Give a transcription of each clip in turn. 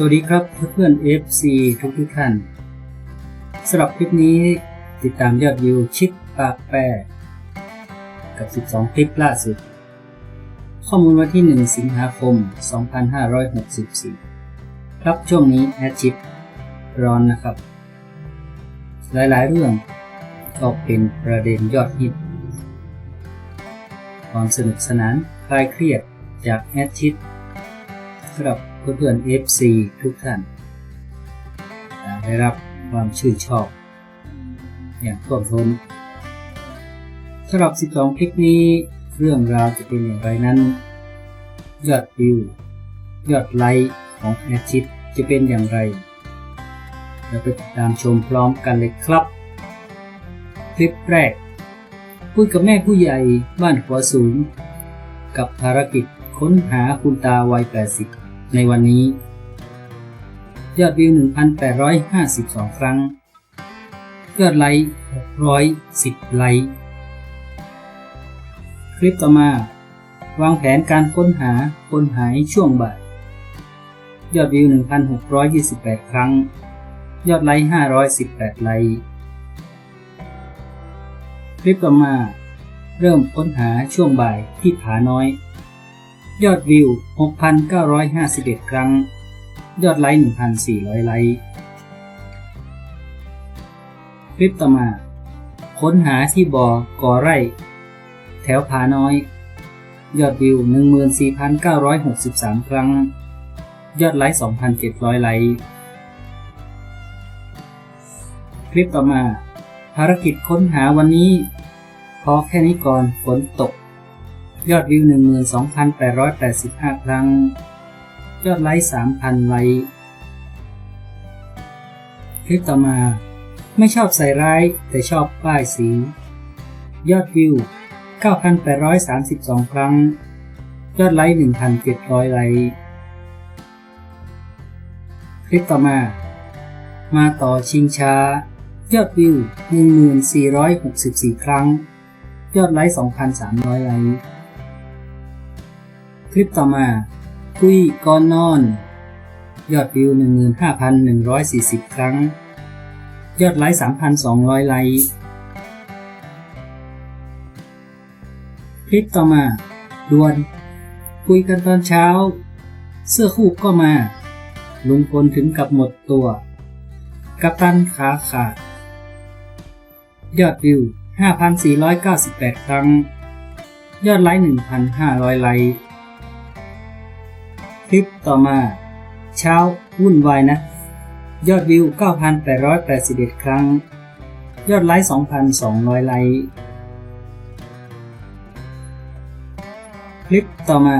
สวัสดีครับเพื่อนๆ FC ทุกทุกท่านสำหรับคลิปนี้ติดตามยอดวิวชิปปากแปรกับ 12 คลิปล่าสุด ข้อมูลวันที่ 1 สิงหาคม 2564 ครับช่วงนี้แอดชิปร้อนนะครับ หลายๆเรื่องก็เป็นประเด็นยอดฮิต ความสนุกสนานคลายเครียดจากแอดชิปสำหรับ เพื่อนๆ FC ทุกท่านได้รับความชื่นชอบ อย่างท่วมท้นสำหรับ 12 คลิปนี้เรื่องราวจะเป็นอย่างไรนั้น ยอดวิว ยอดไลค์ของแอชิปจะเป็นอย่างไรเราไปติดตามชมพร้อมกันเลยครับ คลิปแรกคุยกับแม่ผู้ใหญ่บ้านหัวสูง กับภารกิจค้นหาคุณตาวัย 80 ในวันนี้ ยอดวิว 1,852 ครั้ง ยอดไลค์ 610 ไลค์ คลิปต่อมา วางแผนการค้นหาคนหายช่วงบ่าย ยอดวิว 1,628 ครั้ง ยอดไลค์ 518 ไลค์คลิปต่อมา เริ่มค้นหาช่วงบ่ายที่ผาน้อย ยอดวิว 6,951 ครั้ง ยอดไลค์ 1,400 ไลค์ คลิปต่อมา ค้นหาที่บ่อก่อไร่ แถวผาน้อย ยอดวิว 14,963 ครั้ง ยอดไลค์ 2,700 ไลค์ คลิปต่อมา ภารกิจค้นหาวันนี้ พอแค่นี้ก่อนฝนตก ยอดวิว 12,885 ครั้ง ยอดไลค์ 3,000 ไลค์ คลิปต่อมา ไม่ชอบใส่ร้าย แต่ชอบป้ายสี ยอดวิว 9,832 ครั้ง ยอดไลค์ 1,700 ไลค์ คลิปต่อมา มาต่อชิงช้า ยอดวิว 1464 ครั้งยอดไลค์ 2,300 ไลค์ คลิปต่อมาคุยก่อนนอน ยอดวิว 15,140 ครั้ง ยอดไลค์ 3,200 ไลค์คลิปต่อมาดวน คุยกันตอนเช้า เสื้อคู่ก็มา ลุงพลถึงกับหมดตัว กัปตันขาขาด ยอดวิว 5,498 ครั้ง ยอดไลค์ 1,500 ไลค์ คลิปต่อมา เช้าวุ่นวายนะ ยอดวิว 9,881 ครั้ง ยอดไลค์ 2,200 ไลค์ คลิปต่อมา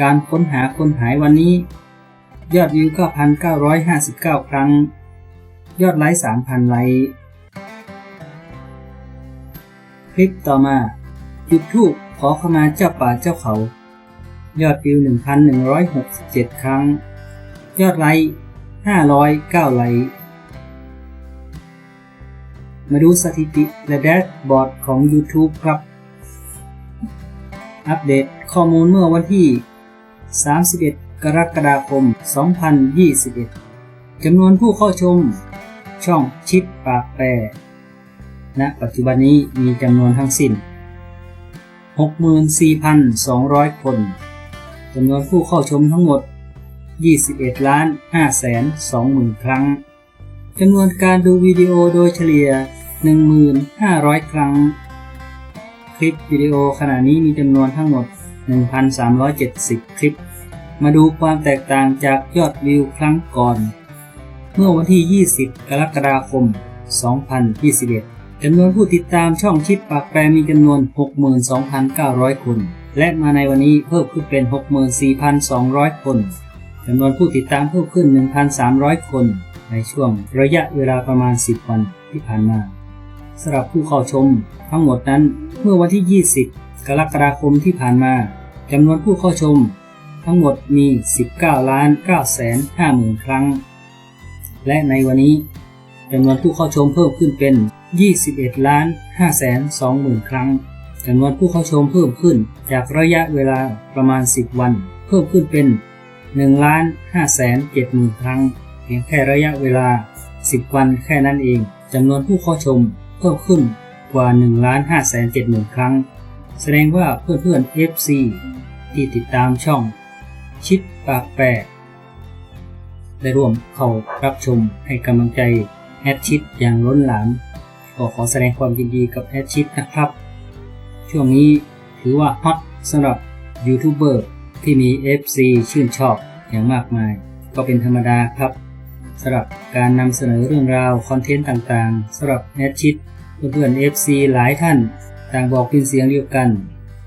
การค้นหาคนหายวันนี้ ยอดวิว 9,959 ครั้ง ยอดไลค์ 3,000 ไลค์ คลิปต่อมาจุดทูปขอขมาเจ้าป่าเจ้าเขา ยอดวิว 1,167 ครั้ง ยอดไลค์509 ไลค์มาดูสถิติและแดชบอร์ดของ YouTube ครับ อัปเดตข้อมูลเมื่อวันที่ 31 กรกฎาคม 2021 จำนวนผู้เข้าชม ช่องชิปปากแปรณปัจจุบันนี้มีจำนวนทั้งสิ้น 64,200 คน จำนวนผู้เข้าชมทั้งหมด 21 ล้าน5แสน20,000ครั้ง จำนวนการดูวิดีโอโดยเฉลี่ย 1,500 ครั้ง คลิปวิดีโอขณะนี้มีจำนวนทั้งหมด 1,370 คลิป มาดูความแตกต่างจากยอดวิวครั้งก่อน เมื่อวันที่ 20 กรกฎาคม 2021 จำนวนผู้ติดตามช่องชิดปากแปรมีจำนวน 62,900 คน และมาในวันนี้เพิ่มขึ้นเป็น 64,200 คน จำนวนผู้ติดตามเพิ่มขึ้น 1,300 คน ในช่วงระยะเวลาประมาณ 10 วันที่ผ่านมาสำหรับผู้เข้าชม ทั้งหมดนั้นเมื่อวันที่ 20 กรกฎาคมที่ผ่านมาจำนวนผู้เข้าชม ทั้งหมดมี 19 ล้าน9แสน5หมื่นครั้ง และในวันนี้ จำนวนผู้เข้าชมเพิ่มขึ้นเป็น 21 ล้าน5แสน2หมื่นครั้งจำนวนผู้เข้าชมเพิ่มขึ้นจากระยะเวลาประมาณ 10 วัน เพิ่มขึ้นเป็น1ล้าน5แสน7หมื่นครั้ง เพียงแค่ระยะเวลา 10 วันแค่นั้นเองจำนวนผู้เข้าชมเพิ่มขึ้นกว่า1ล้าน5แสน7หมื่นครั้ง แสดงว่าเพื่อนๆ FC ที่ติดตามช่อง ชิดปากแปรได้ร่วมเข้ารับชมให้กำลังใจ แอดชิดอย่างล้นหลามก็ขอแสดงความยินดีกับแอดชิดนะครับ ช่วงนี้ถือว่าฮอตสำหรับยูทูบเบอร์ที่มี FC ชื่นชอบอย่างมากมาย ก็เป็นธรรมดาครับสำหรับการนำเสนอเรื่องราวคอนเทนต์ต่างๆสำหรับแอดชิดเพื่อนๆ FC หลายท่าน ต่างบอกเป็นเสียงเดียวกัน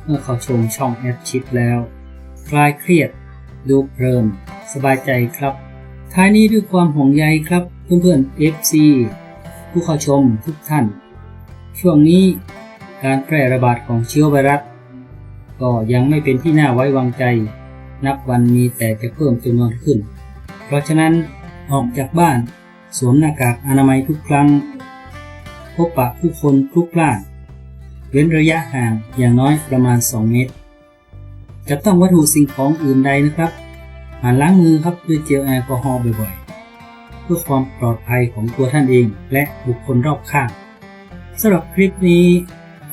เมื่อเขาชมช่องแอดชิดแล้ว คลายเครียด ดูเพลินสบายใจครับ ท้ายนี้ด้วยความห่วงใยครับเพื่อนๆ FC ผู้เข้าชมทุกท่าน ช่วงนี้การแพร่ระบาดของเชื้อไวรัส ก็ยังไม่เป็นที่น่าไว้วางใจ นับวันมีแต่จะเพิ่มจำนวนขึ้น เพราะฉะนั้นออกจากบ้าน สวมหน้ากากอนามัยทุกครั้ง พบปะผู้คนทุกล้านเว้นระยะห่างอย่างน้อยประมาณ 2 เมตร จะต้องวัตถุสิ่งของอื่นใดนะครับ หมั่นล้างมือครับด้วยเจลแอลกอฮอล์บ่อยๆ เพื่อความปลอดภัยของตัวท่านเองและบุคคลรอบข้างสำหรับคลิปนี้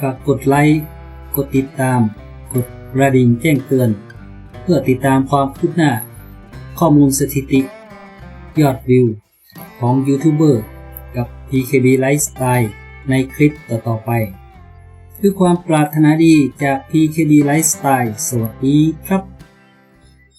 ฝากกดไลค์ กดติดตาม กดกระดิ่งแจ้งเตือน เพื่อติดตามความคืบหน้า ข้อมูลสถิติ ยอดวิว ของยูทูบเบอร์กับ PKB Lifestyle ในคลิปต่อๆไปด้วยความปรารถนาดีจาก PKB Lifestyle สวัสดีครับ